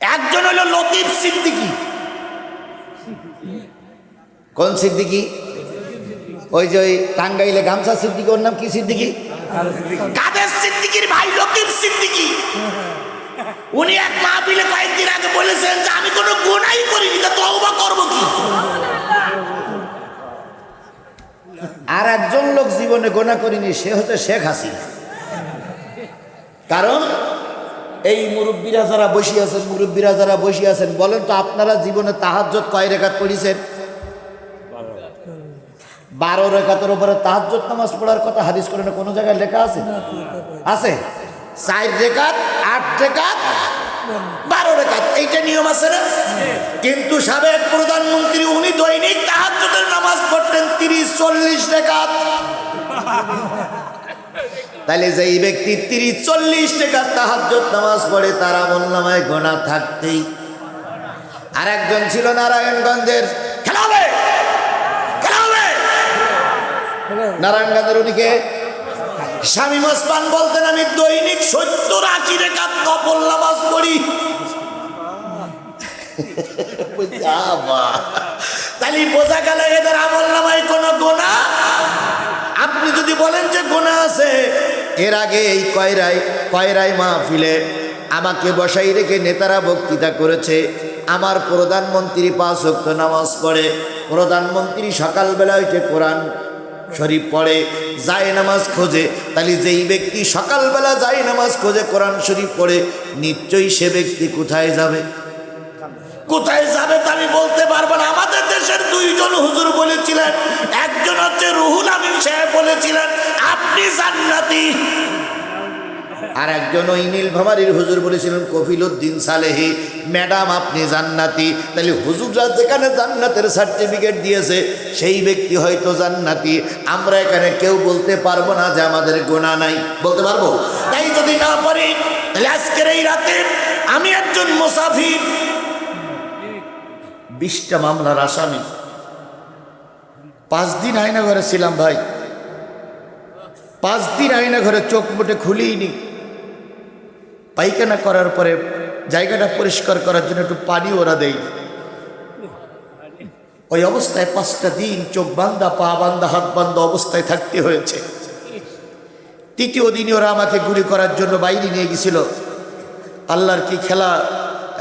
একজন হলো লতিফ সিদ্দিকি। কোন সিদ্দিকি? ওই যে ওই টাঙ্গাইলে গামছা সিদ্দিকি, ওর নাম কি সিদ্দিকি? কাদের সিদ্দিকির ভাই লতিফ সিদ্দিকি? উনি এক মাহফিলে কয়েকদিন আগে বলেছেন যে, আমি কোনো গুনাই করিনি, তা তওবা করব কি? আর একজন লোক জীবনে গোনা করিনি, সে হচ্ছে শেখ হাসিনা। কারণ এই মুরব্বীরা যারা বসে আছেন মুরব্বীরা যারা বসে আছেন বলেন তো আপনারা জীবনে তাহাজ্জত কয় রেখাত পড়িছেন? বারো রেখাতের উপরে তাহাজ্জত নামাজ পড়ার কথা হাদিস করে কোনো জায়গায় লেখা আছে? আছে। চার রেখাত আট রেখাত বারো রেখাত এইটা নিয়ম আছে না? কিন্তু সাবেক প্রধানমন্ত্রী উনি দৈনিক তাহাজ্জতের নামাজ পড়তেন তিরিশ চল্লিশ রেখাত। তাহলে যেই ব্যক্তি তিরিশ, চল্লিশ টাকা তাহাজ্জত নামাজ পড়ে, তার আমল নামায় গোনা থাকতেই। আর একজন ছিল নারায়ণগঞ্জের। খেলা হবে! খেলা হবে! নারায়ণগঞ্জের উনিকে স্বামী মোসমান বলতেন, আমি দৈনিক সত্তর আশি রেখা নফল নামাজ পড়ি। তাহলে বোঝা গেল এদের আমল নামায় কোনো গোনা? আপনি যদি বলেন যে গোনা আছে, এর আগে এই কয়রাই কয়রাই মাহফিলে আমাকে বসাই রেখে নেতারা বক্তৃতা করেছে। আমার প্রধানমন্ত্রী পাঁচ ওয়াক্ত নামাজ পড়ে, প্রধানমন্ত্রী সকালবেলা উঠে কোরআন শরীফ পড়ে, যায় নামাজ খোঁজে। তাহলে যেই ব্যক্তি সকালবেলা যায় নামাজ খোঁজে, কোরআন শরীফ পড়ে, নিশ্চয়ই সে ব্যক্তি কোথায় যাবে? কোথায় যাবে তা আমি বলতে পারব না। আমাদের দেশের দুইজন হুজুর বলেছিলেন, একজন হচ্ছে বলেছিলেন, আপনি জান্নাতি। আর একজন ওই নীলভামারির হুজুর বলেছিলেন, কফিলুদ্দিন সালেহি, ম্যাডাম আপনি জান্নাতি। তাহলে হুজুররা যেখানে জান্নাতের সার্টিফিকেট দিয়েছে, সেই ব্যক্তি হয়তো জান্নাতি। আমরা এখানে কেউ বলতে পারব না যে আমাদের গোনা নাই। বলতে পারব? তাই যদি না পারি, তাহলে আজকের এই রাতে আমি একজন মুসাফির। বিশটা মামলার আসামি। পাঁচ দিন আয়না ঘরে ছিলাম ভাই। পাঁচ দিন আয়না ঘরে চোখ মুটে খুলিনি। পায়খানা করার পরে জায়গাটা পরিষ্কার করার জন্য একটু পানি ওরা দেয়। ওই অবস্থায় পাঁচটা দিন চোখ বান্ধা পা বান্ধা হাত বান্দা অবস্থায় থাকতে হয়েছে। তৃতীয় দিনে ওরা আমাকে গুলি করার জন্য বাইরে নিয়ে গেছিল। আল্লাহর কি খেলা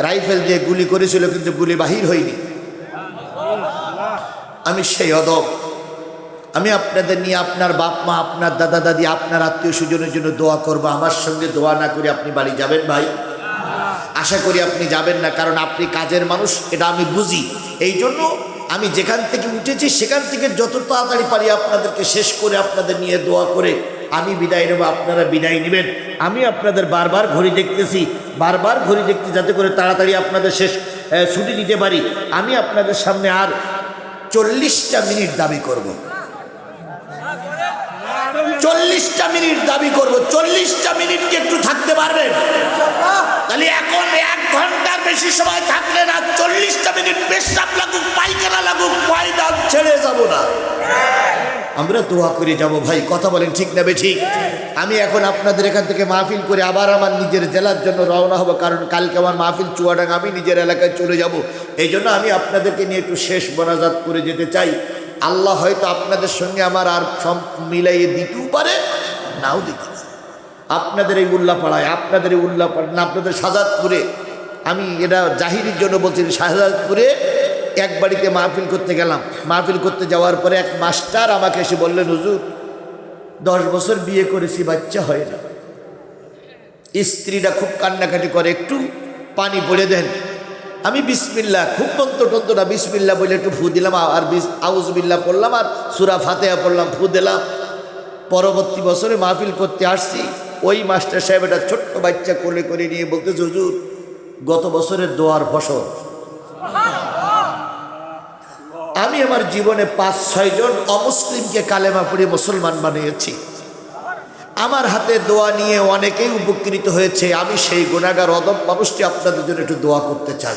রাইফেল দিয়ে গুলি করেছিল, কিন্তু গুলি বাহির হয়নি। আমি সেই অদব। আমি আপনাদের নিয়ে আপনার বাপ মা, আপনার দাদা, দাদি, আপনার আত্মীয় স্বজনের জন্য দোয়া করব। আমার সঙ্গে দোয়া না করে আপনি বাড়ি যাবেন ভাই। আশা করি আপনি যাবেন না, কারণ আপনি কাজের মানুষ, এটা আমি বুঝি। এই জন্য আমি যেখান থেকে উঠেছি, সেখান থেকে যত তাড়াতাড়ি পারি আপনাদেরকে শেষ করে আপনাদের নিয়ে দোয়া করে আমি বিদায় নেব, আপনারা বিদায় নেবেন। আমি আপনাদের বারবার ঘড়ি দেখতেছি, বারবার ঘড়ি দেখতে যাতে করে তাড়াতাড়ি আপনাদের শেষ ছুটি নিতে পারি। আমি আপনাদের সামনে আর চল্লিশটা মিনিট দাবি করব। চল্লিশটা মিনিট দাবি করব। চল্লিশটা মিনিট কি একটু থাকতে পারবেন? তাহলে এখন এক ঘণ্টার বেশি সময় থাকলে না, চল্লিশটা মিনিট পেশাব লাগুক, পায়খানা লাগুক, ময়দান ছেড়ে যাব না। আমরা দোয়া করে যাব ভাই, কথা বলেন ঠিক নেবে ঠিক আমি এখন আপনাদের এখান থেকে মাহফিল করে আবার আমার নিজের জেলার জন্য রওনা হব, কারণ কালকে আমার মাহফিল চুয়াডাঙ্গা, আমি নিজের এলাকায় চলে যাব। এই জন্য আমি আপনাদেরকে নিয়ে একটু শেষ বনাজাত করে যেতে চাই। আল্লাহ হয়তো আপনাদের সঙ্গে আমার আর মিলাইয়ে দিতেও পারে, নাও দিতে আপনাদের এই উল্লাপাড়ায়, আপনাদের এই উল্লাপাড়া, না, আপনাদের সাজাদপুরে, আমি এটা জাহিরির জন্য বলছি শাহজাদপুরে এক বাড়িতে মাহফিল করতে গেলাম। মাহফিল করতে যাওয়ার পরে এক মাস্টার আমাকে এসে বললেন, হুজুর, দশ বছর বিয়ে করেছি, বাচ্চা হয় না। স্ত্রীরা খুব কান্নাকাটি করে, একটু পানি পড়ে দেন। আমি বিসমিল্লা খুব টন্ত না বিসমিল্লা বলে একটু ফু দিলাম, আর বিস আউজবিল্লা পড়লাম, আর সুরা ফাতেহা পড়লাম, ফু দিলাম। পরবর্তী বছরে মাহফিল করতে আসছি। ওই মাস্টার সাহেব একটা ছোট্ট বাচ্চা কোলে করে নিয়ে বলতে হুজুর, গত বছরের দোয়ার ফসল। আমি আমার জীবনে পাঁচ ছয়জন অমুসলিমকে কালেমা পড়ে মুসলমান বানিয়েছি। আমার হাতে দোয়া নিয়ে অনেকেই উপকৃত হয়েছে, আমি সেই গুণাগার অদম মানুষটি আপনাদের জন্য একটু দোয়া করতে চাই।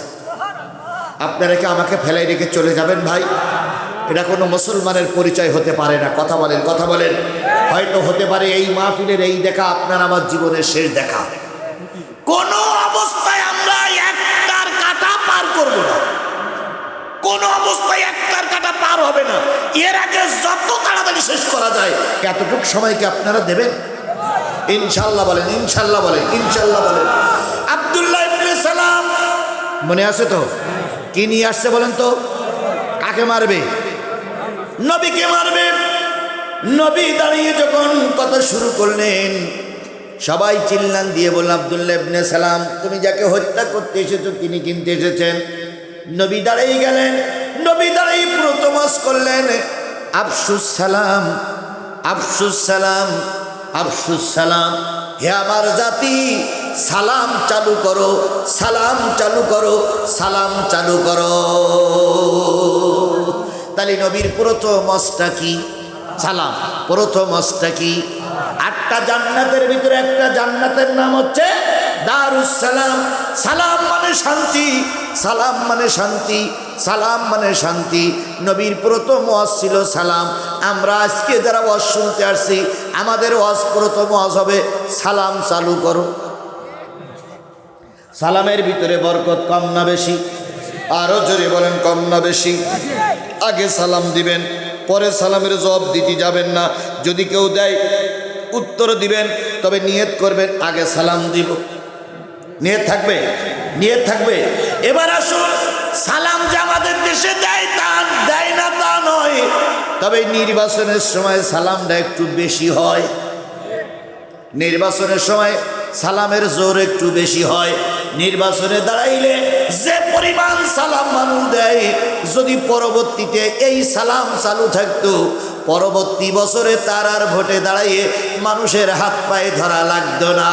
আপনারা কি আমাকে ফেলাই রেখে চলে যাবেন ভাই? এটা কোনো মুসলমানের পরিচয় হতে পারে না। কথা বলেন কথা বলেন। হয়তো হতে পারে এই মাহফিলের এই দেখা আপনার আমার জীবনের শেষ দেখা। কোন অবস্থায় আমরা একটার কাটা পার করব না। কোন অবস্থায় একটার কাটা পার হবে না। একটা করা যায়, এতটুক সময়কে আপনারা দেবেন? ইনশাল্লাহ বলেন ইনশাল্লাহ বলেন ইনশাল্লাহ বলেন। আব্দুল্লাহ ইবনে সালাম, মনে আছে তো? কি নিয়ে আসছে বলেন তো? কাকে মারবে? নবীকে মারবে। নবী দাঁড়িয়ে যখন কথা শুরু করলেন, সবাই চিল্লান দিয়ে বলল আবদুল্লাহ ইবনে সালাম, তুমি যাকে হত্যা করতে এসেছ, তিনি কিনতে এসেছেন। নবী দাঁড়িয়ে গেলেন। নবী দাঁড়িয়ে প্রতমাস করলেন। আফসুস সালাম আফসুস সালাম আফসুস সালাম। হে আমার জাতি, সালাম চালু করো, সালাম চালু করো, সালাম চালু করো। তাহলে নবীর প্রথম অস্তা কি? সালাম। প্রথম অস্তা কি? আটটা জান্নাতের ভিতরে একটা জান্নাতের নাম হচ্ছে দারুস সালাম। সালাম মানে শান্তি, সালাম মানে শান্তি। সালাম মানে শান্তি। নবীর প্রথম ওয়াজ ছিল সালাম। আমরা আজকে যারা ওয়াজ শুনতে আসছি, আমাদের ওয়াজ প্রথম ওয়াজ হবে, সালাম চালু করো। সালামের ভিতরে বরকত কম না বেশি? আরও জোরে বলেন, কম না বেশি? আগে সালাম দিবেন, পরে সালামের জবাব দিতে যাবেন না। যদি কেউ দেয় উত্তর দিবেন, তবে নিয়ত করবেন, আগে সালাম দিব। নিয়ত থাকবে? নিয়ত থাকবে? এবার আসুন সালাম যে আমাদের দেশে দেয়, তা দেয় না, তা নয়। তবে নির্বাচনের সময় সালামটা একটু বেশি হয়। নির্বাচনের সময় সালামের জোর একটু বেশি হয়। নির্বাচনে দাঁড়াইলে যে পরিমাণ সালাম মানুষ দেয়, যদি পরবর্তীতে এই সালাম চালু থাকতো, পরবর্তী বছরে তার আর ভোটে দাঁড়াইয়ে মানুষের হাত পায়ে ধরা লাগতো না।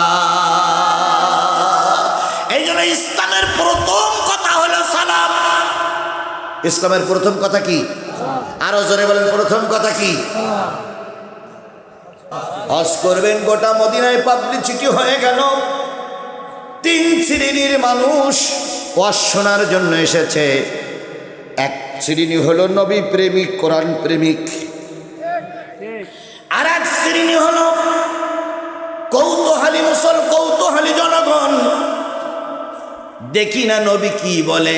এই জন্য ইসলামের প্রথম ইসলামের প্রথম কথা কি? আরও জোরে বলেন, প্রথম কথা কি? হজ করবেন গোটা মদিনায় পাবলিসিটি হয়ে গেল। তিন শ্রেণির মানুষ ওয়াজ শোনার জন্য এসেছে। এক শ্রেণি হলো নবী প্রেমিক, কোরআন প্রেমিক। আর এক শ্রেণি হলো কৌতূহলী মুসল, কৌতূহলী জনগণ। দেখি না নবী কি বলে।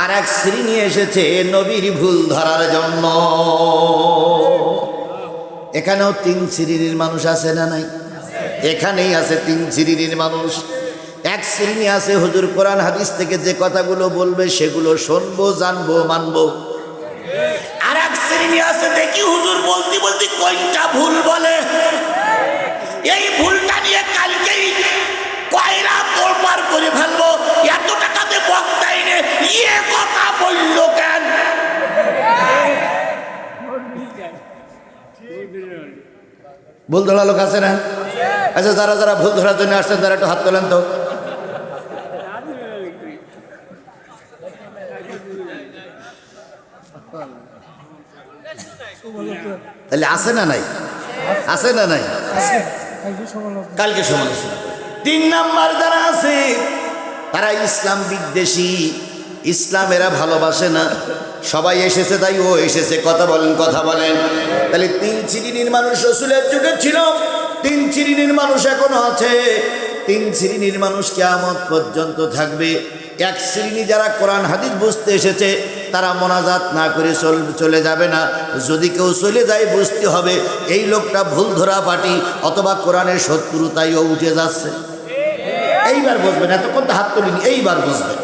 আর এক শ্রেণি এসেছে নবীর ভুল ধরার জন্য। এখানেও তিন শ্রেণির মানুষ আছে না নাই? এখানেই আছে তিন শ্রেণির মানুষ। এক শ্রেণি আছে হুজুর কোরআন হাদিস থেকে যে কথাগুলো বলবে সেগুলো শুনব, জানব, মানবো। আর এক শ্রেণি আছে দেখি হুজুর বলতে বলতে কয়টা ভুল বলে। এই ভুলটা নিয়ে কালকেই কয়রা তোলপার করে ফেলব। এত টাকাতে বক্তাই নে ইয়ে কথা বলল কেন? ভুল ধরা লোক আছে না? আচ্ছা যারা যারা ভুল ধরার জন্য আসছেন, তারা একটু হাত তোলেন তো। তাহলে আছে না নাই? আছে না নাই? কালকে সমালোচনা তিন নাম্বার যারা আছে, তারা ইসলাম বিদ্বেষী। ইসলাম এরা ভালোবাসে না। সবাই এসেছে তাই ও এসেছে, কথা বলেন কথা বলেন। তাহলে তিন শ্রেণির মানুষ রসুলের যুগে ছিল, তিন শ্রেণির মানুষ এখনও আছে। তিন শ্রেণির মানুষ কেমন পর্যন্ত থাকবে। এক শ্রেণি যারা কোরআন, হাদিস বুঝতে এসেছে, তারা মোনাজাত না করে চল যাবে না। যদি কেউ চলে যায়, বুঝতে হবে এই লোকটা ভুল ধরা পাটি অথবা কোরআনের শত্রুতাইও উঠে যাচ্ছে। এইবার বুঝবেন, এতক্ষণ তো হাত তুলিনি, এইবার বুঝবেন।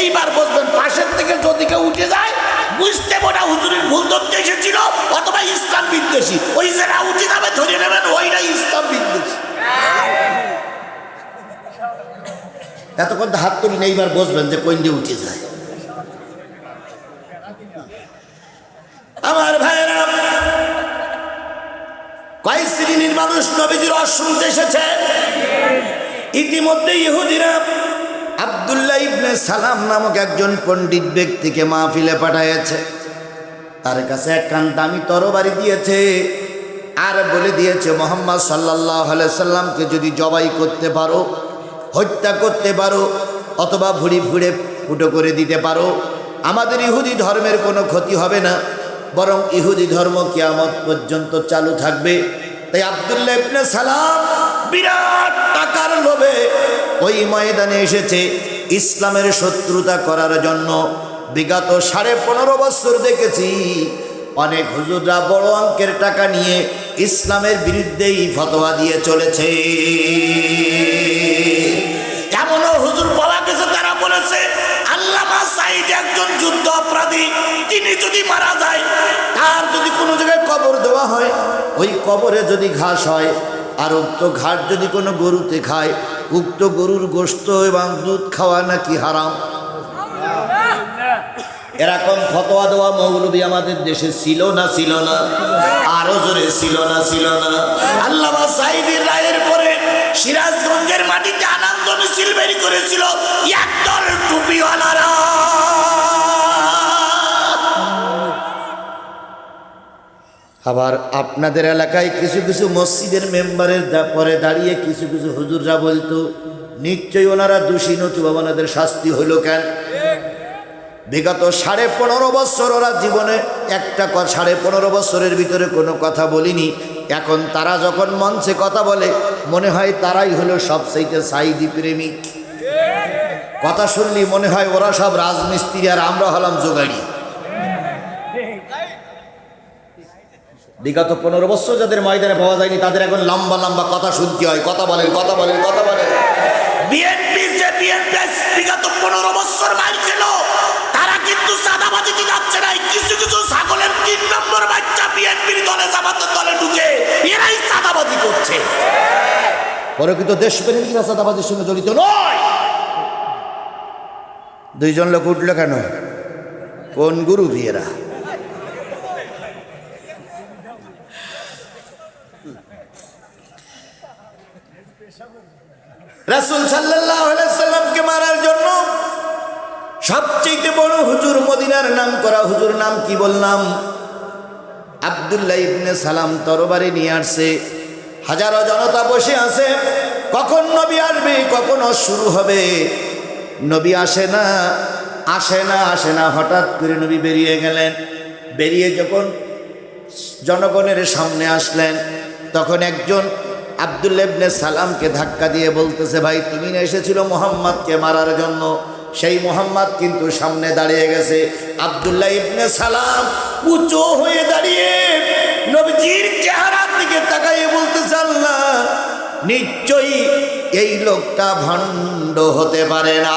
এইবার বসবেন, পাশের থেকে যদি কেউ উঠে যায়, বুঝতে মোটা হুজুরের ভুল ধরতে এসেছিল, অথবা ইসলাম বিদ্বেষী। ওই যারা উঠে যাবে, ধরে নেবেন, ওইটা ইসলাম বিদ্বেষী। এতক্ষণ হাত তুলি এইবার বসবেন যে কোন দিয়ে উঠে যায়। আমার ভাইয়েরা, কয়েক শ্রেণির মানুষ নবীজির শুনতে এসেছে। ইতিমধ্যে ইহুদিরা আবদুল্লাহ ইবনে সালাম নামক একজন পণ্ডিত ব্যক্তিকে মাহফিলে পাঠাইছে তার কাছে একখান দামি তরবারি দিয়েছে আর বলে দিয়েছে, মোহাম্মদ সাল্লাহ সাল্লামকে যদি জবাই করতে পারো, হত্যা করতে পারো, অথবা ভুড়ি ফুড়ে ফুটো করে দিতে পারো, আমাদের ইহুদি ধর্মের কোনো ক্ষতি হবে না, বরং ইহুদি ধর্ম কিয়ামত পর্যন্ত চালু থাকবে। তাই আবদুল্লাহ ইবনে সালাম বিরাট টাকার লোভে ওই ময়দানে এসেছে ইসলামের শত্রুতা করার জন্য। বিগত সাড়ে পনেরো বছর দেখেছি অনেক হুজুররা বড় অঙ্কের টাকা নিয়ে ইসলামের বিরুদ্ধেই ফতোয়া দিয়ে চলেছে। এমনও হুজুর বলা গেছে, তারা বলেছে, আল্লামা সাইদ একজন যুদ্ধ অপরাধী, তিনি যদি মারা যায়, তার যদি কোনো জায়গায় কবর দেওয়া হয়, ওই কবরে যদি ঘাস হয় আর উক্ত ঘাস যদি কোনো গরুতে খায়, উক্ত গরুর গোস্ত এবং দুধ খাওয়া নাকি হারাম? এরকম ফতোয়া দেওয়া মৌলবী আমাদের দেশে ছিল না ছিল না? আরও জোরে ছিল না ছিল না? আল্লামা সাইদের রায়ের পরে সিরাজগঞ্জের মাটিতে আনন্দ মিছিল বেরি করেছিল একদল টুপিওয়ালারা। আবার আপনাদের এলাকায় কিছু কিছু মসজিদের মেম্বারের পরে দাঁড়িয়ে কিছু কিছু হুজুররা বলতো, নিশ্চয়ই ওনারা দোষী, নতুবা ওনাদের শাস্তি হইল কেন? বিগত সাড়ে পনেরো বছর ওরা জীবনে একটা সাড়ে পনেরো বছরের ভিতরে কোনো কথা বলিনি। এখন তারা যখন মঞ্চে কথা বলে, মনে হয় তারাই হলো সবচাইতে সাইদি প্রেমিক। কথা শুনলি, মনে হয় ওরা সব রাজমিস্ত্রি আর আমরা হলাম জোগাড়ি। বিগত পনেরো বছর যাদের ময়দানে পাওয়া যায়নি তাদের এখন লম্বা লম্বা কথা শুনতে হয়। কথা বলেন কথা বলেন কথা বলেন। বিএনপি যে বিএনপি বিগত পনেরো বছর মাইল ছিল তারা কিন্তু সাদাবাজিতে যাচ্ছে না। কিছু কিছু ছাগলের তিন নম্বর বাচ্চা বিএনপির দলে জামাতের দলে ঢুকে এরাই চাঁদাবাজি করছে। প্রকৃত দেশপ্রেমিকরা চাঁদাবাজির সঙ্গে জড়িত নয়। দুইজন লোক উঠল কেন? কোন গুরু বিয়েরা রাসুল সাল্লাহ সাল্লামকে মারার জন্য সবচেয়ে বড় হুজুর মদিনার নাম করা হুজুর নাম কি বললাম? আবদুল্লাহ ইবনে সালাম তরবারি নিয়ে আসছে। হাজারো জনতা বসে আছে। কখন নবী আসবে, কখন শুরু হবে? নবী আসে না আসে না আসে না। হঠাৎ করে নবী বেরিয়ে গেলেন। বেরিয়ে যখন জনগণের সামনে আসলেন, তখন একজন আবদুল্লা ইবনে সালামকে ধাক্কা দিয়ে বলতেছে, ভাই, তুমি না এসেছিল মোহাম্মদকে মারার জন্য। সেই মোহাম্মদ কিন্তু সামনে দাঁড়িয়ে গেছে। আবদুল্লাহ ইবনে সালাম উঁচু হয়ে দাঁড়িয়ে নবজির চেহারার দিকে তাকাইয়ে বলতেছে, আল্লাহ, নিশ্চয়ই এই লোকটা ভণ্ড হতে পারে না।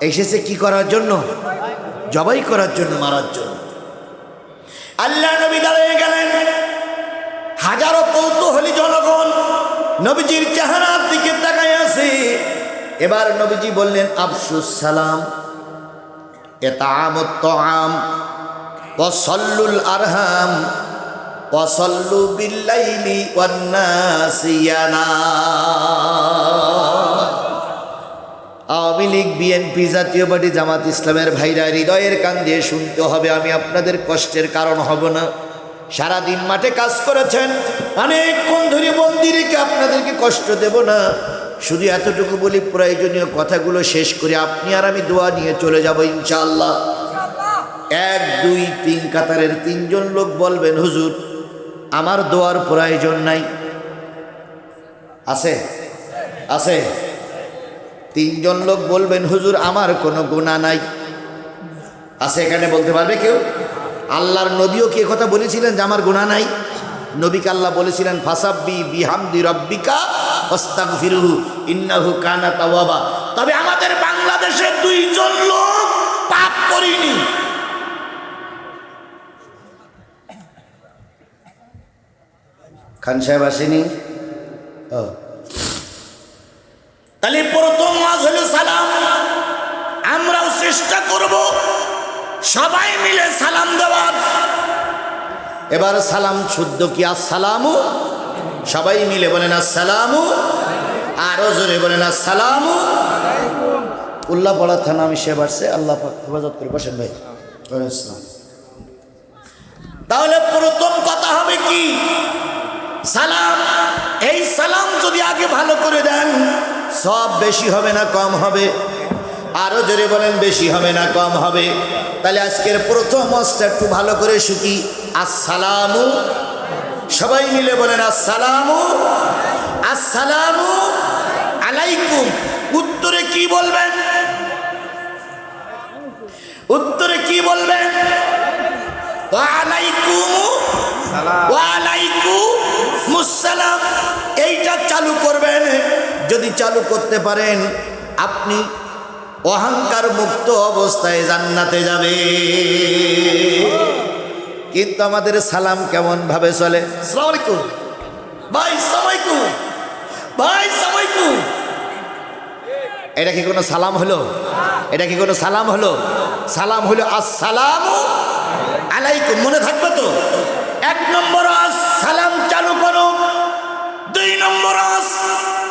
এসেছে কি করার জন্য? জবাই করার জন্য, মারার জন্য। আল্লাহ নবী দাঁড়িয়ে গেলেন। হাজারো কৌতূহলী জনগণ নবীজির চেহারার দিকে তাকায় আছে। এবার নবীজি বললেন, আফসুস সালাম এতামত আম ওয়াসাল্লুল আরহাম ওয়াসাল্লু বিল্লাইলি ওয়ান্নাসিয়ানা আওয়ামী লীগ, বিএনপি জাতীয় পার্টি, জামাত ইসলামের ভাইরা হৃদয়ের কান দিয়ে শুনতে হবে। আমি আপনাদের কষ্টের কারণ হব না। সারাদিন মাঠে কাজ করেছেন। অনেকক্ষণ ধরে মন্দিরকে আপনাদেরকে কষ্ট দেব না। শুধু এতটুকু বলি, প্রয়োজনীয় কথাগুলো শেষ করে আপনি আর আমি দোয়া নিয়ে চলে যাব ইনশাআল্লাহ। এক, দুই, তিন কাতারের তিনজন লোক বলবেন, হুজুর, আমার দোয়ার প্রয়োজন নাই। আছে? আছে? তিনজন লোক বলবেন, হুজুর, আমার কোনো গুণা নাই। আছে এখানে বলতে পারবে কেউ? আল্লাহর নবীও কি কথা বলেছিলেন যে আমার গুণা নাই? নবীকে আল্লাহ বলেছিলেন, ফাসাব্বি বিহামদি রব্বিকা হস্তাক ফিরুহু ইন্নাহু কানা তাওয়াবা। তবে আমাদের বাংলাদেশের দুইজন লোক পাপ করিনি। খান সাহেব আসেনি? তাহলে প্রথম মাস হলো সালাম। আমরাও চেষ্টা করব সবাই মিলে সালাম দেওয়ার এবার সালাম শুদ্ধ কি? আসসালামু? সবাই মিলে বলেন আসসালামু। আরও জোরে বলেন আসসালামু। উল্লাপাড়া থানা আমি সে বাড়ছে আল্লাহ হেফাজত করে। বসেন ভাই। তাহলে প্রথম কথা হবে কি? সালাম। এই সালাম যদি আগে ভালো করে দেন, সব বেশি হবে না, কম হবে। আরও জোরে বলেন বেশি হবে না কম হবে। তাহলে আজকের প্রথম অস্ত্র একটু ভালো করে শুকি। আসসালামু। সবাই মিলে বলেন আসসালামু। আসসালামু আলাইকুম। উত্তরে কি বলবেন? উত্তরে কি বলবেন? এইটা চালু করবেন। যদি চালু করতে পারেন আপনি অহংকার মুক্ত অবস্থায় জান্নাতে যাবে। কিন্তু আমাদের সালাম কেমন ভাবে চলে? ভাই ভাই এটা কি কোনো সালাম হলো? এটা কি কোনো সালাম হলো? সালাম হলো আসসালাম আলাইকুম। মনে থাকবে তো? এক নম্বর সালাম চালু করো। দুই নম্বর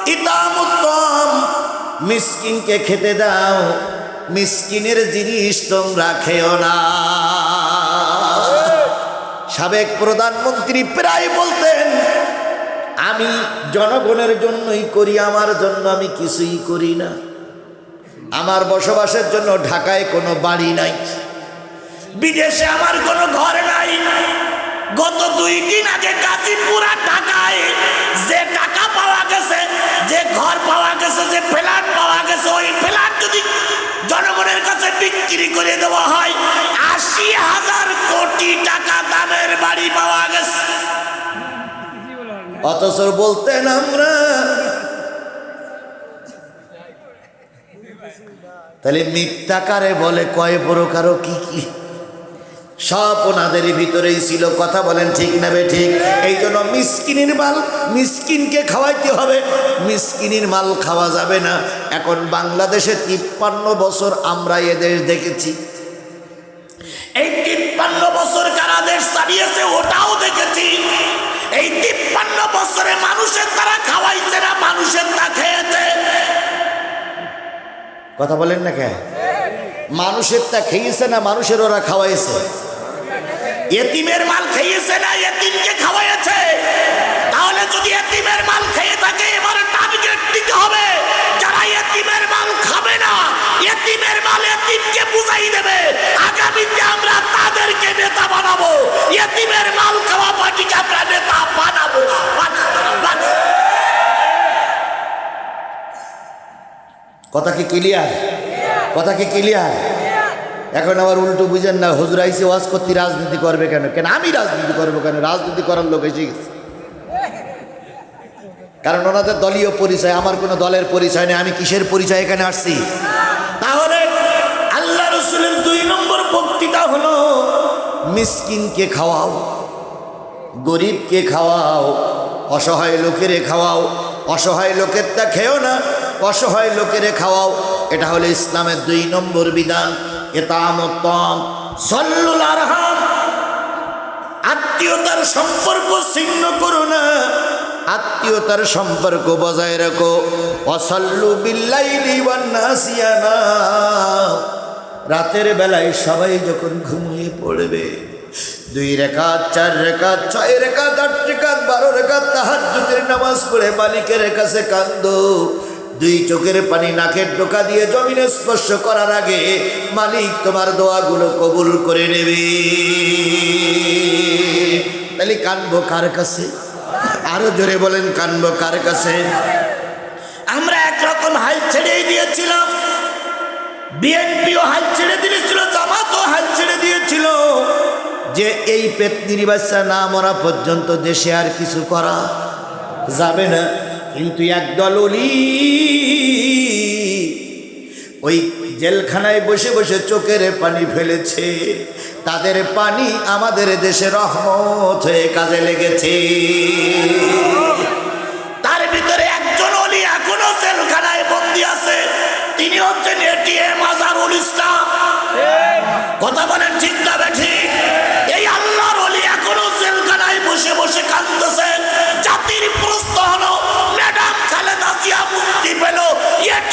ইতামুত্তম মিসকিনকে খেতে দাও। মিসকিনের জিনিস তোমরা খেও না। সাবেক প্রধানমন্ত্রী প্রায় বলতেন, আমি জনগণের জন্যই করি, আমার জন্য আমি কিছুই করি না। আমার বসবাসের জন্য ঢাকায় কোনো বাড়ি নাই। বিদেশে আমার কোনো ঘর নাই। গত দুই দিন আগে গাজীপুরা, ঢাকায় যে টাকা পাওয়া গেছে, যে ঘর পাওয়া গেছে, যে ফ্ল্যাট পাওয়া গেছে, ওই ফ্ল্যাট যদি জনগণের কাছে বিক্রি করে দেওয়া হয়, আশি হাজার কোটি টাকা দামের বাড়ি পাওয়া গেছে। অথচ বলতেন আমরা, তাহলে মিথ্যাকারে বলে, কয় প্রকারও কি কি? সব ওনাদের ভিতরেই ছিল। কথা বলেন ঠিক না বে ঠিক? এই জন্য মিসকিনের মাল, মিসকিনকে খাওয়াইতে হবে। মিসকিনের মাল খাওয়া যাবে না। এখন বাংলাদেশে তিপ্পান্ন বছর আমরা এদেশ দেখেছি। এই তিপ্পান্ন বছর কারা দেশ চালিয়েছে ওটাও দেখেছি। এই তিপ্পান্ন বছরে মানুষের তারা খাওয়াইছে না, মানুষের তা খেয়েছে। কথা বলেন না কে? মানুষের তা খেয়েছে না, মানুষের ওরা খাওয়াইছে? এতিমের মাল খেয়েছে না এতিমকে খাওয়াইছে তাহলে যদি এতিমের মাল খেয়ে থাকে, এবার টার্গেট দিতে হবে। যারা এতিমের মাল খাবে না, এতিমের মাল এতিমকে বুঝাই দেবে। আগামীতে আমরা তাদেরকে নেতা বানাবো। এতিমের মাল খাওয়া পার্টিকে আমরা নেতা বানাবো না কথা কি ক্লিয়ার কথা কি ক্লিয়ার এখন আবার উল্টো বুঝেন না, হুজুর আইসে ওয়াজ করতে রাজনীতি করবে কেন? কেন আমি রাজনীতি করব কেন? রাজনীতি করার লোক এসে গেছে। কারণ ওনাদের দলীয় পরিচয়, আমার কোনো দলের পরিচয় নেই, আমি কিসের পরিচয় এখানে আসছি? তাহলে আল্লাহ রসুলের দুই নম্বর বক্তৃতা হলো, মিসকিনকে খাওয়াও, গরিবকে খাওয়াও, অসহায় লোকেরে খাওয়াও, অসহায় লোকের তা খেও না, অসহায় লোকেরে খাওয়াও, এটা হলো ইসলামের দুই নম্বর বিধান। এতামতম সল্লুল আরহাম। আত্মীয়তার সম্পর্ক ছিন্ন করো না। আত্মীয়তার সম্পর্ক বজায় রাখো। অসল্লু বিল্লাইলি নাসিয়ানা রাতের বেলায় সবাই যখন ঘুমিয়ে পড়বে, দুই রেখাত, চার রেখাত, ছয় রেখাত, আট রেখাত, বারো রেখাত তাহাজ্জুদের নামাজ পড়ে মালিকের কাছে কান্দো। দুই চোখের পানি নাকের টোকা দিয়ে জমিনে স্পর্শ করার আগে মালিক তোমার দোয়াগুলো কবুল করে নেবে। তাহলে কানবো কার কাছে? আরও জোরে বলেন, কানবো কার কাছে? আমরা একরকম হাল ছেড়েই দিয়েছিলাম। বিএনপিও হাল ছেড়ে দিয়েছিল, জামাতও হাল ছেড়ে দিয়েছিল। যে এই পেতনির বাচ্চা না মরা পর্যন্ত দেশে আর কিছু করা যাবে না। কিন্তু একদল অলি ওই জেলখানায় বসে বসে চোখের পানি ফেলেছে। তাদের পানি আমাদের দেশে রহমত হয়ে কাজে লেগেছে। তার ভিতরে একজন অলি এখনও জেলখানায় বন্দি আছে। তিনি হচ্ছেন এটিএম আজারুল ইসলাম কথা বলেন ঠিক না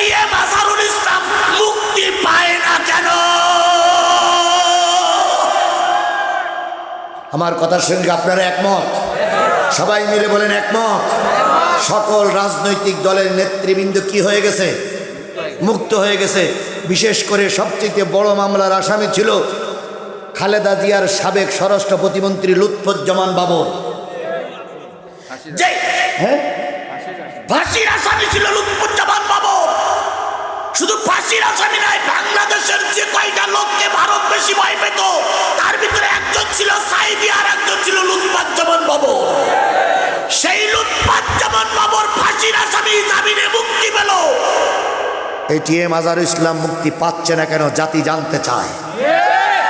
এটিএম আজারুল ইসলাম মুক্তি পায় না কেন? আমার কথার সঙ্গে আপনারা একমত? সবাই মিলে বলেন একমত। সকল রাজনৈতিক দলের নেতৃবৃন্দ কি হয়ে গেছে? মুক্ত হয়ে গেছে। বিশেষ করে সবচেয়ে বড় মামলার আসামি ছিল খালেদা জিয়ার সাবেক স্বরাষ্ট্র প্রতিমন্ত্রী লুৎফুজ্জামান বাবর। যে হ্যাঁ? ফাঁসির আসামি ছিল লুৎফুজ্জামান বাবর। শুধু ফাঁসির আসামি নয়, বাংলাদেশের যে কয়টা লোককে ভারত বেশি ভয় পেত, তার ভিতরে একজন ছিল সাইদি আর একজন ছিল লুৎপাত জামান বাবু সেই লুৎপাত জামান বাবুর ফাঁসির আসামি জামিনে মুক্তি পেল। এটিএম আজার ইসলাম মুক্তি পাচ্ছে না কেন, জাতি জানতে চায়।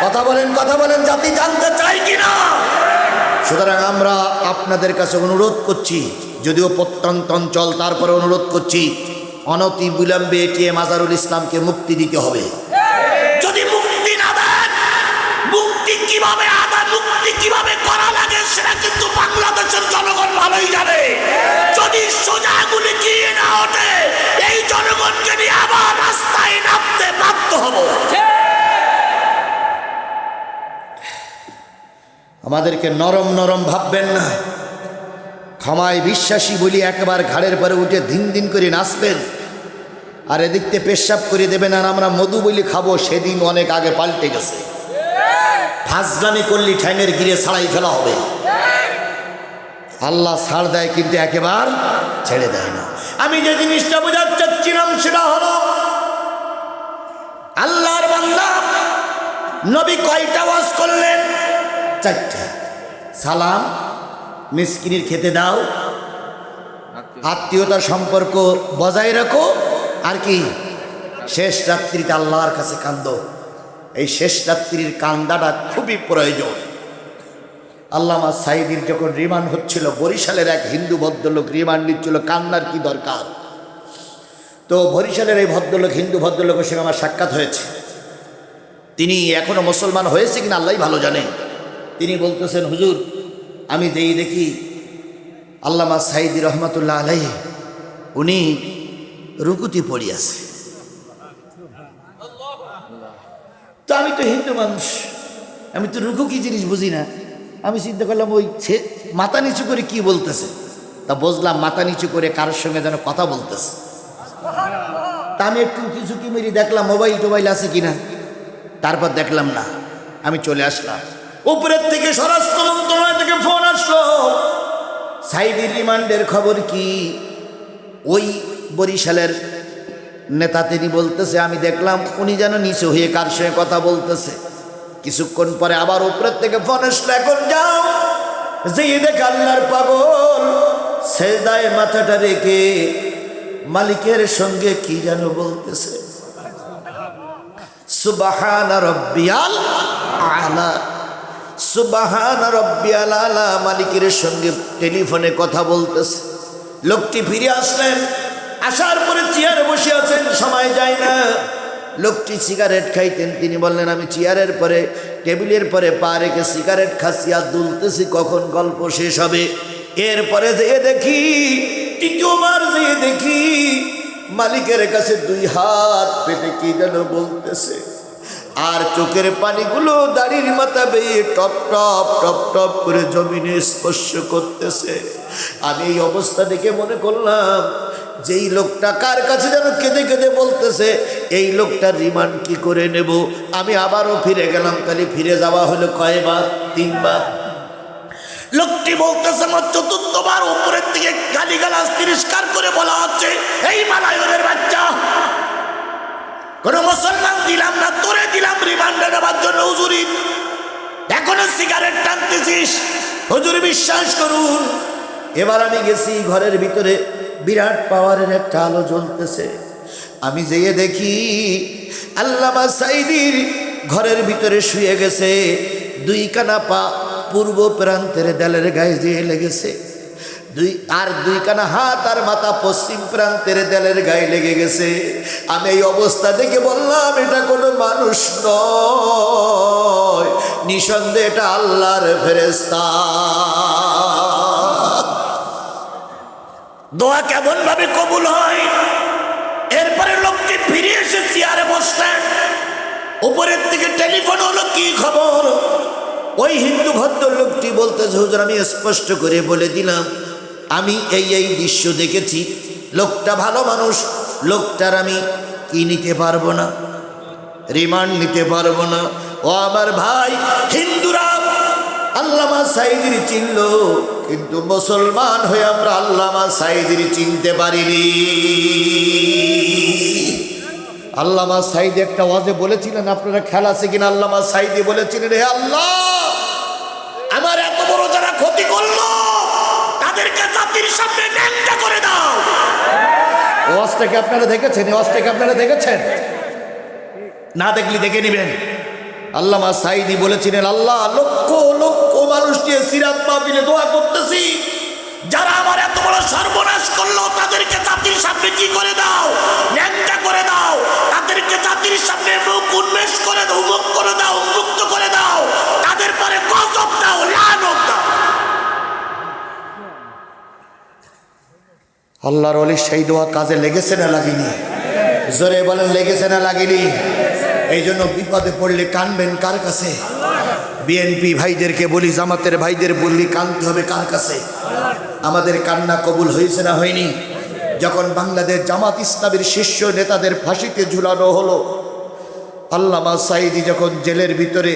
কথা বলেন কথা বলেন, জাতি জানতে চায় কিনা? সুতরাং আমরা আপনাদের কাছে অনুরোধ করছি, যদিও প্রত্যন্ত অঞ্চল, তারপরে অনুরোধ করছি অনতি বিলম্বে এটিএম আজারুল ইসলামকে মুক্তি দিতে হবে। যদি মুক্তি না দেন মুক্তি কীভাবে আদায় মুক্তি কীভাবে করা লাগে সেটা কিন্তু বাংলাদেশের জনগণ ভালোই জানে। যদি সোজাগুলি গিয়ে না ওঠে এই জনগণকে নিয়ে আবার রাস্তায় নামতে বাধ্য হব। আমাদেরকে নরম নরম ভাববেন না। ক্ষমায় বিশ্বাসী বলি একবার ঘাড়ের পরে উঠে দিন দিন করে নাচবেন। আর এদিকতে পেশাব করে দেবেন আর আমরা মধু বলি খাব, সেদিন অনেক আগে পাল্টে গেছে। ফাজলামি করলি ঠ্যাঙের গিরে ছাড়াই ফেলা হবে। আল্লাহ ছাড় দেয় কিন্তু একেবার ছেড়ে দেয় না। আমি যে জিনিসটা বোঝাতে চাচ্ছিলাম সেটা হলো, আল্লাহর বান্দা নবী কয়টা ওয়াজ করলেন? চারটা। সালাম মিসকিনির খেতে দাও। আত্মীয়তার সম্পর্ক বজায় রাখো। আর কি? শেষ রাত্রিতে আল্লাহর কাছে কান্দ। এই শেষ রাত্রির কান্দাটা খুবই প্রয়োজন। আল্লামা সাইদির যখন রিমান্ড হচ্ছিল, বরিশালের এক হিন্দু ভদ্রলোক রিমান্ড নিচ্ছিল, কান্নার কি দরকার? তো বরিশালের এই ভদ্রলোক, হিন্দু ভদ্রলোকের সঙ্গে আমার সাক্ষাৎ হয়েছে। তিনি এখনও মুসলমান হয়েছে কিনা আল্লাহ ভালো জানে। তিনি বলতেছেন, হুজুর আমি যেই দেখি আল্লামা সাইদি রহমতুল্লাহ আলাই উনি রুকুতি পড়িয়াছে তো আমি তো হিন্দু মানুষ, আমি তো রুকু কি জিনিস বুঝি না। আমি চিন্তা করলাম, ওই মাথা নিচু করে কি বলতেছে? তা বুঝলাম, মাথা নিচু করে কারোর সঙ্গে যেন কথা বলতেছে। তা আমি একটু কিছু কি মেরি দেখলাম, মোবাইল টোবাইল আছে কিনা? তারপর দেখলাম না, আমি চলে আসলাম। উপরের থেকে স্বরাষ্ট্র মন্ত্রণালয় থেকে ফোন আসলো। সাইদির রিমান্ডের খবর কি? ওই বরিশালের নেতা তিনি বলতেছে, আমি দেখলাম উনি যেন নিচু হয়ে কার সঙ্গে কথা বলতেছে। কিছুক্ষণ পরে আবার উপরের থেকে ফোন আসলো, এখন যাও। যে দেখ পাগল। সেদায় মাথাটা রেখে মালিকের সঙ্গে কি যেন বলতেছে? সুবাহান রব্বিয়াল আলা সুবাহান রব্বিয়াল আলা মালিকের সঙ্গে টেলিফোনে কথা বলতেছে। লোকটি ফিরে আসলেন। আসার পরে চেয়ারে বসে আছেন, সময় যায় না। লোকটি সিগারেট খাইতেন। তিনি বললেন, আমি চেয়ারের পরে, টেবিলের পরে পা রেখে সিগারেট খাচ্ছি আর দুলতেছি, কখন গল্প শেষ হবে? এরপরে যেয়ে দেখি তৃতীয়বার যেয়ে দেখি, মালিকের কাছে দুই হাত পেতে কি যেন বলতেছে। আর চোখের পানিগুলো দাড়ির মাথা বেয়ে টপ টপ টপ টপ করে জমিনে স্পর্শ করতেছে। আমি এই অবস্থা দেখে মনে করলাম, যেই লোকটা কার কাছে যেন কেঁদে কেঁদে বলতেছে, এই লোকটার রিমান্ড কি করে নেব? আমি আবারও ফিরে গেলাম তাহলে ফিরে যাওয়া হলো কয়বার? তিনবার। লোকটি বলতেছে, আমার চতুর্থবার উপরের দিকে গালিগালাজ তিরস্কার করে বলা হচ্ছে, এই মালায়নের বাচ্চা কোন মুসলমান দিলাম না, তোরে দিলাম রিমান্ডে নেবার জন্য হুজুরি। এখনও সিগারেট টানতেছিস। হুজুর বিশ্বাস করুন, এবার আমি গেছি ঘরের ভিতরে, বিরাট পাওয়ারের একটা আলো জ্বলতেছে। আমি যেয়ে দেখি আল্লামা সাইদির ঘরের ভিতরে শুয়ে গেছে দুই কানা পা পূর্ব প্রান্তের দেলের গায়ে যেয়ে লেগেছে। দুই, আর দুই কানা হাত আর মাথা পশ্চিম প্রান্তের দেলের গায়ে লেগে গেছে। আমি এই অবস্থা দেখে বললাম, এটা কোনো মানুষ নয়। নিঃসন্দেহে এটা আল্লাহর ফেরেস্তা দোয়া কেমন ভাবে কবুল হয়? এরপরে লোকটি ফিরে এসে চেয়ারে বসলেন। উপরের থেকে টেলিফোন হলো, কি খবর? ওই হিন্দু ভদ্রলোকটি বলতেছে, হুজুর, আমি স্পষ্ট করে বলে দিলাম আমি এই এই দৃশ্য দেখেছি। লোকটা ভালো মানুষ, লোকটার আমি কি নিতে পারব না? রিমান্ড নিতে পারব না। ও আমার ভাই, হিন্দুরা, আল্লামা সাইদির চিনল কিন্তু মুসলমান হয়ে আমরা আল্লামা সাইদির চিনতে পারিনি। আল্লামা সাইদি একটা ওয়াজে বলেছিলেন, আপনারা খেলা আছে কিনা? আল্লামা সাইদি বলেছিলেন, হে আল্লাহ, আমার এত বড় যারা ক্ষতি করল তাদেরকে জাতির সামনে ন্যাংটা করে দাও। ও ওয়াজটাকে আপনারা দেখেছেন, এই ওয়াজটাকে আপনারা দেখেছেন? না দেখলি দেখে নেবেন। আল্লামা সাইদি বলেছিলেন, আল্লাহ, লক্ষ লক্ষ মানুষ নিয়ে সিরাত মাহফিলে দোয়া করতেছি। যারা আমার এত বড় সর্বনাশ করল, তাদেরকে জাতির সামনে কি করে দাও? ন্যাংটা করে দাও। তাদেরকে জাতির সামনে মুখ উন্মেষ করে দাও মুখ করে দাও মুক্ত করে দাও। তাদের পরে লানব দাও আল্লাহর অলি সেই দোয়া কাজে লেগেছে না লাগেনি? জোরে বলেন, লেগেছে না লাগেনি? এই জন্য বিপদে পড়লে কানবেন কার কাছে? বিএনপি ভাইদেরকে বলি, জামাতের ভাইদের বললি, কানতে হবে কার কাছে? আমাদের কান্না কবুল হয়েছে না হয়নি? যখন বাংলাদেশ জামাত ইসলামের শীর্ষ নেতাদের ফাঁসিতে ঝুলানো হলো, আল্লামা সাইদি যখন জেলের ভিতরে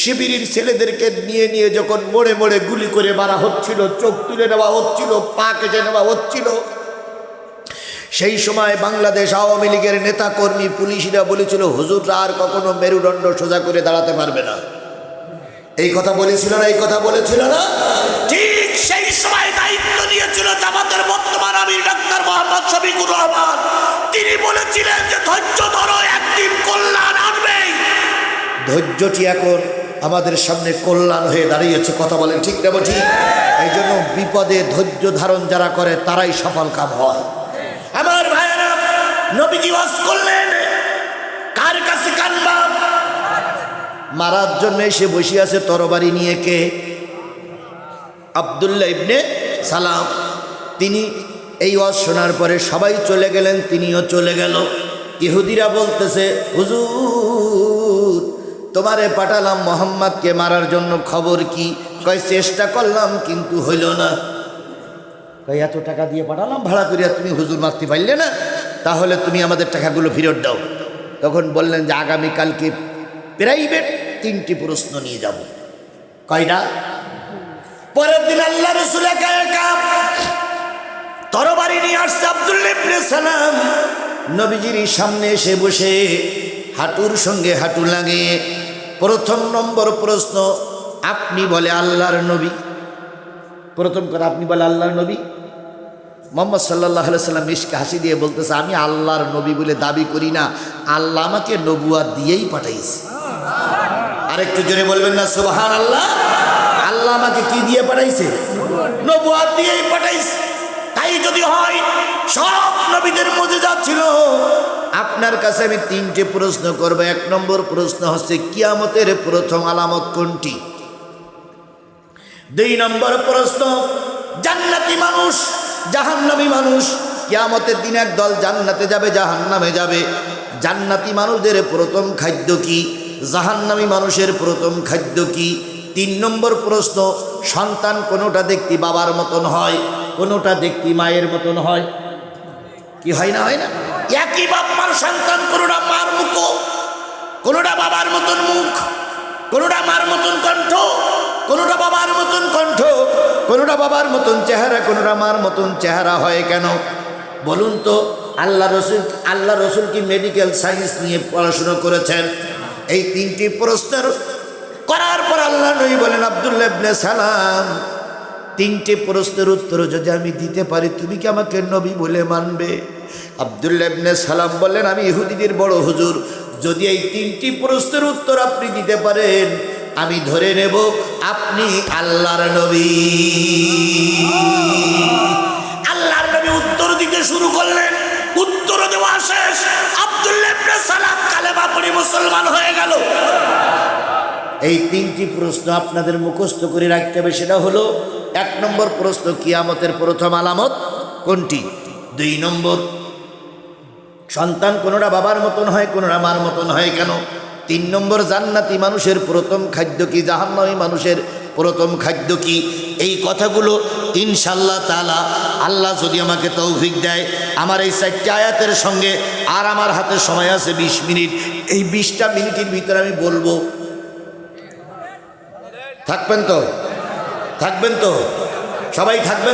শিবিরের ছেলেদেরকে নিয়ে নিয়ে যখন মোড়ে মোড়ে গুলি করে মারা হচ্ছিল, চোখ তুলে নেওয়া হচ্ছিল, পা কেটে নেওয়া হচ্ছিল, সেই সময় বাংলাদেশ আওয়ামী লীগের নেতা কর্মী পুলিশরা বলেছিল, হুজুররা আর কখনো মেরুদণ্ড সোজা করে দাঁড়াতে পারবে না। এই কথা বলেছিল না, এই কথা বলেছিল না? ঠিক সেই সময় দায়িত্ব নিয়েছিল জামাতের বর্তমান আমির ডাক্তার মোহাম্মদ শফিকুর রহমান। তিনি বলেছিলেন যে ধৈর্য ধরো, একদিন কল্যাণ ধৈর্যটি এখন আমাদের সামনে কল্যাণ হয়ে দাঁড়িয়েছে। কথা বলেন ঠিক না ঠিক এই জন্য বিপদে ধৈর্য ধারণ যারা করে, তারাই সফল কাম হয়। আমার ভাইয়েরা, নবীজি ওয়াজ করলেন। কার কাছে কানবা মারার জন্য এসে বসে আছে তরবারি নিয়ে কে? আবদুল্লাহ ইবনে সালাম। তিনি এই ওয়াজ শোনার পরে সবাই চলে গেলেন, তিনিও চলে গেল। ইহুদিরা বলতেছে, হুজুর তোমারে পাঠালাম মোহাম্মদকে মারার জন্য খবর কি? কয়, চেষ্টা করলাম, কিন্তু হইল না। কই এত টাকা দিয়ে পাঠালাম, ভাড়া করিয়া তুমি হুজুর মারতে পারলে না? তাহলে তুমি আমাদের টাকাগুলো ফেরত দাও। তখন বললেন যে আগামীকালকে প্রাইভেট তিনটি প্রশ্ন নিয়ে যাব। কয়টা? পরের দিন আল্লাহ রসুল তরবারি নিয়ে আসছে আব্দুল্লাহ ইবনে সালাম। নবীজির সামনে এসে বসে হাঁটুর সঙ্গে হাঁটু লাগিয়ে প্রথম নম্বর প্রশ্ন, আপনি বলে আল্লাহর নবী। প্রথম করে আপনি বলে আল্লাহর নবী? মোহাম্মদ সাল্লাহ সাল্লাম ইসকে হাসি দিয়ে বলতেছে, আমি আল্লাহর নবী বলে দাবি করি না। আল্লাহ আমাকে নবুয়া দিয়েই পাঠাইছে। আরেকটু জোরে বলবেন না সুবাহান আল্লাহ আল্লাহ আমাকে কি দিয়ে পাঠাইছে? নবুয়া দিয়েই পাঠাইছে। তাই যদি হয় সব নবীদের মজে যাচ্ছিল। আপনার কাছে আমি তিনটে প্রশ্ন করব। এক নম্বর প্রশ্ন হচ্ছে, কিয়ামতের প্রথম আলামত কোনটি? দুই নম্বর প্রশ্ন, জান্নাতি মানুষ, জাহান্নামী মানুষ, কিয়ামতের দিন একদল জান্নাতে যাবে, জাহান্নামে যাবে। জান্নাতি মানুষদের প্রথম খাদ্য কি? জাহান্নামী মানুষের প্রথম খাদ্য কি? তিন নম্বর প্রশ্ন, সন্তান কোনোটা দেখতে বাবার মতন হয়, কোনোটা দেখতি মায়ের মতন হয়? কি হয় না হয় না? একই বাপ মার সন্তান, কোনোটা মার মুখো, কোনোটা বাবার মতন মুখ, কোনোটা মার মতন কণ্ঠ, কোনোটা বাবার মতন কণ্ঠ, কোনোটা বাবার মতন চেহারা, কোনোটা মার মতন চেহারা হয় কেন? বলুন তো, আল্লাহ রসুল আল্লাহ রসুল কি মেডিকেল সায়েন্স নিয়ে পড়াশুনো করেছেন? এই তিনটি প্রশ্নের করার পর আল্লাহ নই বলেন, আবদুল্লাহ ইবনে সালাম, তিনটি প্রশ্নের উত্তর যদি আমি দিতে পারি, তুমি কি আমাকে নবী বলে মানবে? আবদুল্লাহ ইবনে সালাম বললেন, আমি ইহুদিদের বড় হুজুর। যদি এই তিনটি প্রশ্নের উত্তর আপনি দিতে পারেন, আমি ধরে নেব আপনি আল্লাহর নবী। আল্লাহর নবী উত্তর দিতে শুরু করলেন। উত্তর দেওয়া শেষ। আবদুল্লাহ ইবনে সালাম কালেমা পড়ে মুসলমান হয়ে গেল। এই তিনটি প্রশ্ন আপনাদের মুখস্থ করে রাখতে হবে, সেটা হলো, এক নম্বর প্রশ্ন কিয়ামতের প্রথম আলামত কোনটি? দুই নম্বর সন্তান কোনোটা বাবার মতন হয় কোনোটা মার মতন হয় কেন? তিন নম্বর জান্নাতি মানুষের প্রথম খাদ্য কি? জাহান্নামী মানুষের প্রথম খাদ্য কি? এই কথাগুলো ইনশাল্লাহ তালা আল্লাহ যদি আমাকে তৌফিক দেয়, আমার এই চারটে আয়াতের সঙ্গে আর আমার হাতে সময় আছে বিশ মিনিট। এই বিশটা মিনিটের ভিতরে আমি বলব, থাকবেন তো? থাকবেন তো? সবাই থাকবেন